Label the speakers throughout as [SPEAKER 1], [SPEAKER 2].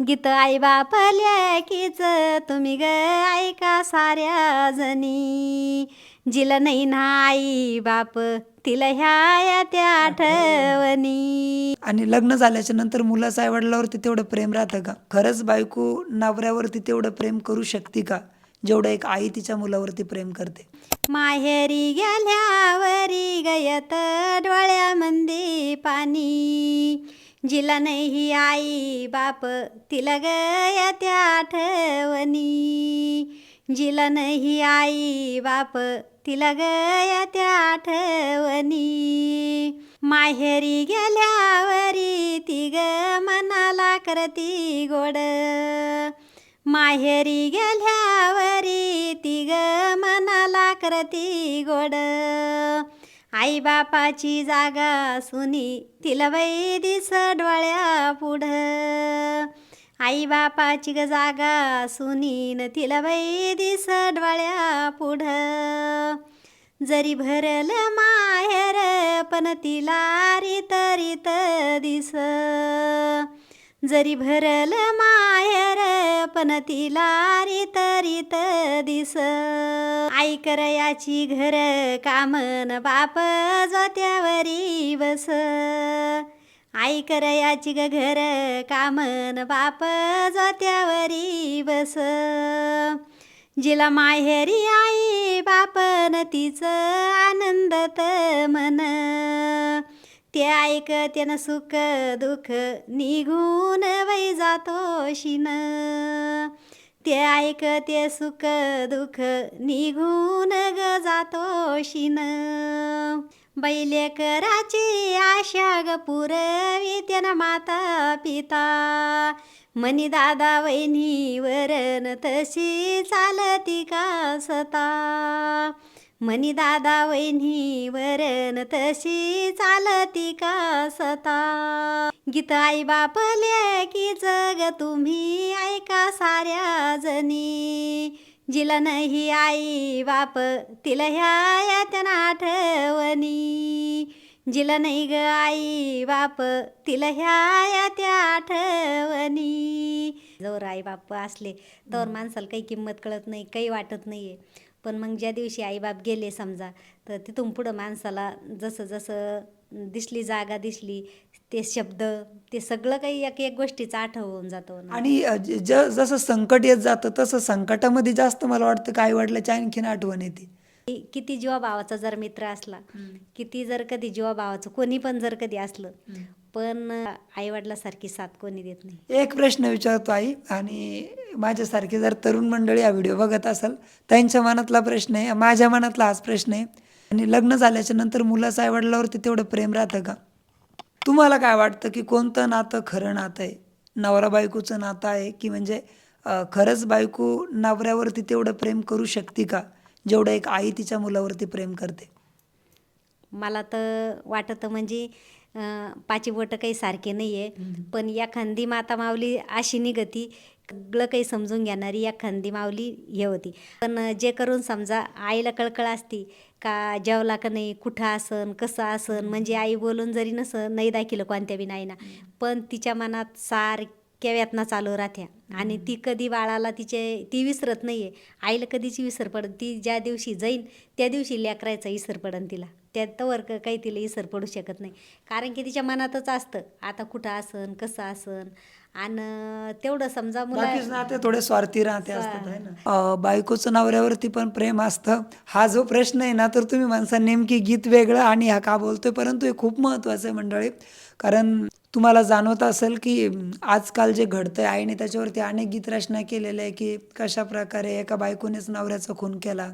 [SPEAKER 1] गीत आई बाप लेकीच तुम्ही ग ऐका साऱ्या जणी. जिला नाही ना आई बाप तिला ह्या त्या आठवणी.
[SPEAKER 2] आणि लग्न झाल्याच्यानंतर मुलाचं आईवडिलावरती तेवढं प्रेम राहतं का? खरंच बायको नवऱ्यावरती तेवढं प्रेम करू शकते का? जेवढं एक आई तिच्या मुलावरती प्रेम करते.
[SPEAKER 1] माहेरी गेल्यावरी गयत डोळ्यामंदी पाणी. जिला नाही आई बाप तिला गया त्या आठवणी. जिला नाही आई बाप तिला गया त्या आठवणी. माहेरी गेल्यावरी ती ग मनाला करती गोड. माहेरी गेल्यावरी ती ग मनाला करती गोड. आई बापाची जागा सुनी तिला बाई दिस डोळ्या पुढं. आई बापाची ग जागा सुनीन तिला बाई दिस डोळ्या पुढं. जरी भरल माहेर पण तिला रीत रीत दिस. जरी भरल माहेर पण तिला तरी दिस. आई करयाची घर कामन बाप जोत्यावरी बस. आई करयाची ग घर कामन बाप जोत्यावरी बस. जिला माहेरी आई बापन तिचं आनंदत मन. ते ऐकते सुख दुःख निघून वै जातो शिन. ते ऐकते सुख दुःख निघून ग जातो शिन. बैले कराची आशा ग पुरवी त्यानं माता पिता. मनी दादा वैनी वरण तशी चालती का सता? मनी दादा वहिनी वरण तशी चालती का सता? गीत आई बाप की जग तुम्ही ऐका साऱ्या जणी जिला नाही आई बाप तिला ह्या त्यानं आठवणी जिला नाही ग आई बाप तिला ह्या त्या आठवणी जवळ आई बाप असले तर माणसाला काही किंमत कळत नाही काही वाटत नाही आहे पण मग ज्या दिवशी आईबाप गेले समजा तर तिथून पुढं माणसाला जसं जसं दिसली जागा दिसली ते शब्द ते सगळं काही एक एक गोष्टीचं आठवून जातो ना.
[SPEAKER 2] आणि ज जसं संकट येत जातं तसं संकटामध्ये जास्त मला वाटतं की आईवडिलाची आणखीन आठवण येते.
[SPEAKER 1] किती जीवा भावाचा जर मित्र असला किती जर कधी जीवा भावाचं कोणी पण जर कधी असलं पण आईवडिलासारखी साथ कोणी देत नाही.
[SPEAKER 2] एक प्रश्न विचारतो आई आणि माझ्यासारखे जर तरुण मंडळी हा व्हिडिओ बघत असाल त्यांच्या मनातला प्रश्न आहे माझ्या मनातला हाच प्रश्न आहे. आणि लग्न झाल्याच्यानंतर मुलाचं आईवडिलावरती तेवढं प्रेम राहतं का? तुम्हाला काय वाटतं की कोणतं नातं खरं नातं आहे? नवरा बायकोचं नातं आहे की म्हणजे खरंच बायको नवऱ्यावरती तेवढं प्रेम करू शकते का? जेवढं एक आई तिच्या मुलावरती प्रेम करते.
[SPEAKER 1] मला तर वाटतं म्हणजे पाची बोटं काही सारखे नाही आहे पण एखादी माता माऊली अशी निगती सगळं काही समजून घेणारी एखादी माऊली हे होती. पण जे करून समजा आईला कळकळ असती का जेवला का नाही कुठं असन कसं असन म्हणजे आई बोलून जरी नसं नाही दाखिलं कोणत्या बी नाहीना पण तिच्या मनात सारख्या वेतना चालू राहत्या. आणि ती कधी बाळाला तिचे ती विसरत नाही आहे आईला कधीची विसर पडत ती ज्या दिवशी जाईन त्या दिवशी लेकरायचा विसर पडन तिला. त्यातवर क- काही तिला इसर पडू शकत नाही. कारण की तिच्या मनातच असतं आता कुठं असन कसं असन? आणि तेवढं समजा
[SPEAKER 2] बाकीच
[SPEAKER 1] मुला
[SPEAKER 2] नाते थोडे स्वार्थी राहते असतात ना? अं, बायकोचं नवऱ्यावरती पण प्रेम असतं. हा जो प्रश्न आहे ना तर तुम्ही माणसा नेमकी गीत वेगळं आणि हा का बोलतोय? परंतु हे खूप महत्त्वाचं आहे मंडळी. कारण तुम्हाला जाणवत असेल की आजकाल जे घडतंय आईने त्याच्यावरती अनेक गीत रचना केलेल्या आहे की कशा प्रकारे एका बायकोनेच नवऱ्याचा खून केला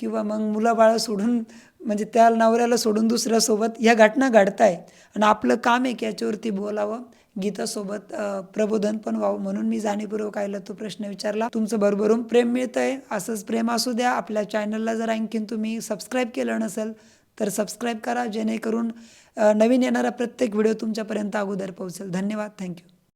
[SPEAKER 2] किंवा मग मुलाबाळं सोडून म्हणजे त्या नवऱ्याला सोडून दुसऱ्यासोबत ह्या घटना घडताय आणि आपलं काम आहे की याच्यावरती बोलावं गीतासोबत प्रबोधन पण व्हावं म्हणून मी जाणीवपूर्वक आयला तो प्रश्न विचारला. तुमचं भरभरून प्रेम मिळतंय असंच प्रेम असू द्या. आपल्या चॅनलला जर आणखीन तुम्ही सबस्क्राईब केलं नसेल तर सबस्क्राईब करा जेणेकरून नवीन येणारा प्रत्येक व्हिडिओ तुमच्यापर्यंत अगोदर पोहोचेल. धन्यवाद. थँक्यू